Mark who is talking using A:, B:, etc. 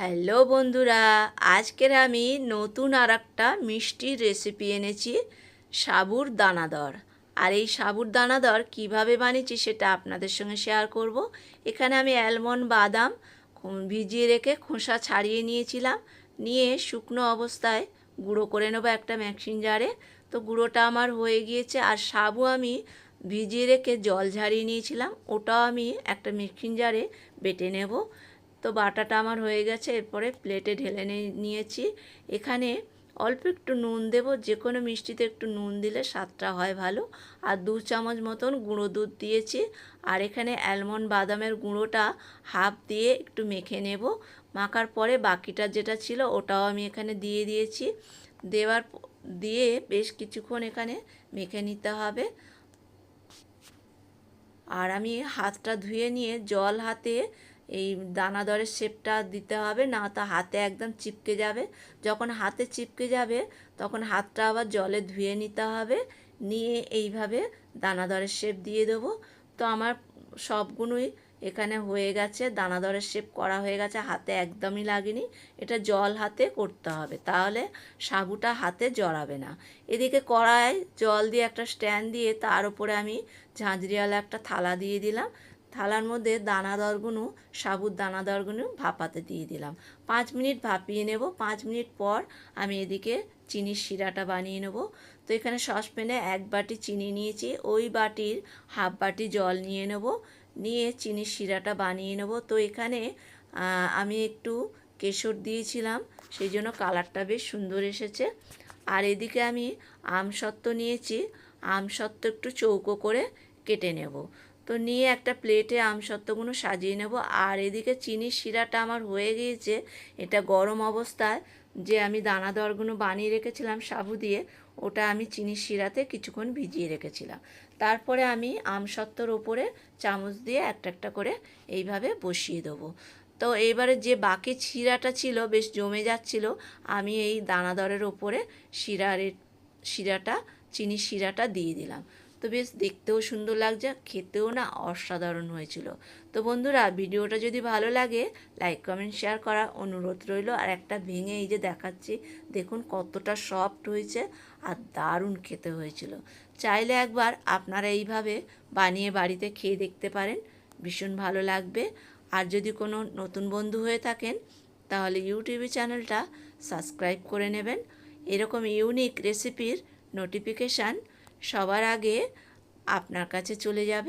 A: Hello বন্ধুরা, আজকের আমি নতুন আর একটা মিষ্টির রেসিপি এনেছি, সাবুর দানাদর। আর এই সাবুর দানাদর কীভাবে বানিয়েছি সেটা আপনাদের সঙ্গে শেয়ার করব। এখানে আমি অ্যালমন্ড বাদাম ভিজিয়ে রেখে খোসা ছাড়িয়ে নিয়েছিলাম। নিয়ে শুকনো অবস্থায় গুঁড়ো করে নেব একটা ম্যাক্সিন জারে তো গুঁড়োটা আমার হয়ে গিয়েছে, আর সাবু আমি ভিজিয়ে রেখে জল ঝারিয়ে নিয়েছিলাম, ওটাও আমি একটা মিক্সিং জারে বেটে নেব। তো বাটাটা আমার হয়ে গেছে, এরপরে প্লেটে ঢেলে নিয়ে- নিয়েছি। এখানে অল্প একটু নুন দেব, যে কোনো মিষ্টিতে একটু নুন দিলে স্বাদটা হয় ভালো। আর দু চামচ মতন গুঁড়ো দুধ দিয়েছি। আর এখানে অ্যালমন্ড বাদামের গুঁড়োটা হাফ দিয়ে একটু মেখে নেব। মাখার পরে বাকিটা যেটা ছিল ওটাও আমি এখানে দিয়ে দিয়েছি। দেওয়ার দিয়ে বেশ কিছুক্ষণ এখানে মেখে নিতে হবে। আর আমি হাতটা ধুয়ে নিয়ে জল হাতে এই দানাদরের শেপটা দিতে হবে, না তো হাতে একদম চিপকে যাবে। যখন হাতে চিপকে যাবে, তখন হাতটা আবার জলে ধুয়ে নিতে হবে, নিয়ে এইভাবে দানাদরের শেপ দিয়ে দেবো। তো আমার সবগুলোই এখানে হয়ে গেছে, দানাদরের শেপ করা হয়ে গেছে, হাতে একদমই লাগেনি। এটা জল হাতে করতে হবে, তাহলে সাবুটা হাতে জড়াবে না। এদিকে কড়ায় জল দিয়ে একটা স্ট্যান্ড দিয়ে তার উপরে আমি ঝাঁঝরিওয়ালা একটা থালা দিয়ে দিলাম। থালার মধ্যে দানাদারগুলো সাবুর দানা দানাদারগুলো ভাপাতে দিয়ে দিলাম। পাঁচ মিনিট ভাপিয়ে নেব। পাঁচ মিনিট পর আমি এদিকে চিনির শিরাটা বানিয়ে নেব। তো এখানে সসপ্যানে এক বাটি চিনি নিয়েছি। ওই বাটির হাফ বাটি জল নিয়ে নেব। নিয়ে চিনির শিরাটা বানিয়ে নেব। তো এখানে আমি একটু কেশর দিয়েছিলাম। সেই জন্য কালারটা বেশ সুন্দর এসেছে। আর এদিকে আমি আমসত্ত্ব নিয়েছি। আমসত্ত্ব একটু চৌকো করে কেটে নেব। তো নিয়ে একটা প্লেটে আমসত্ত্বগুলো সাজিয়ে নেব। আর এদিকে চিনির শিরাটা আমার হয়ে গিয়েছে, এটা গরম অবস্থায়। যে আমি দানাদারগুলো বানিয়ে রেখেছিলাম সাবু দিয়ে, ওটা আমি চিনির শিরাতে কিছুক্ষণ ভিজিয়ে রেখেছিলাম। তারপরে আমি আমসত্ত্বর ওপরে চামচ দিয়ে একটা একটা করে এইভাবে বসিয়ে দেবো। তো এবারে যে বাকি শিরাটা ছিল, বেশ জমে যাচ্ছিল, আমি এই দানাদরের ওপরে শিরার শিরাটা চিনির শিরাটা দিয়ে দিলাম। তো বেশ দেখতেও সুন্দর লাগছে, খেতেও না অসাধারণ হয়েছিল। তো বন্ধুরা, ভিডিওটা যদি ভালো লাগে লাইক কমেন্ট শেয়ার করা অনুরোধ রইল। আর একটা ভেঙে এই যে দেখাচ্ছি, দেখুন কতটা সফট হয়েছে আর দারুণ খেতে হয়েছিল। চাইলে একবার আপনারা এইভাবে বানিয়ে বাড়িতে খেয়ে দেখতে পারেন, ভীষণ ভালো লাগবে। আর যদি কোনো নতুন বন্ধু হয়ে থাকেন, তাহলে ইউটিউবে চ্যানেলটা সাবস্ক্রাইব করে নেবেন। এরকম ইউনিক রেসিপির নোটিফিকেশান সবার আগে আপনার কাছে চলে যাবে।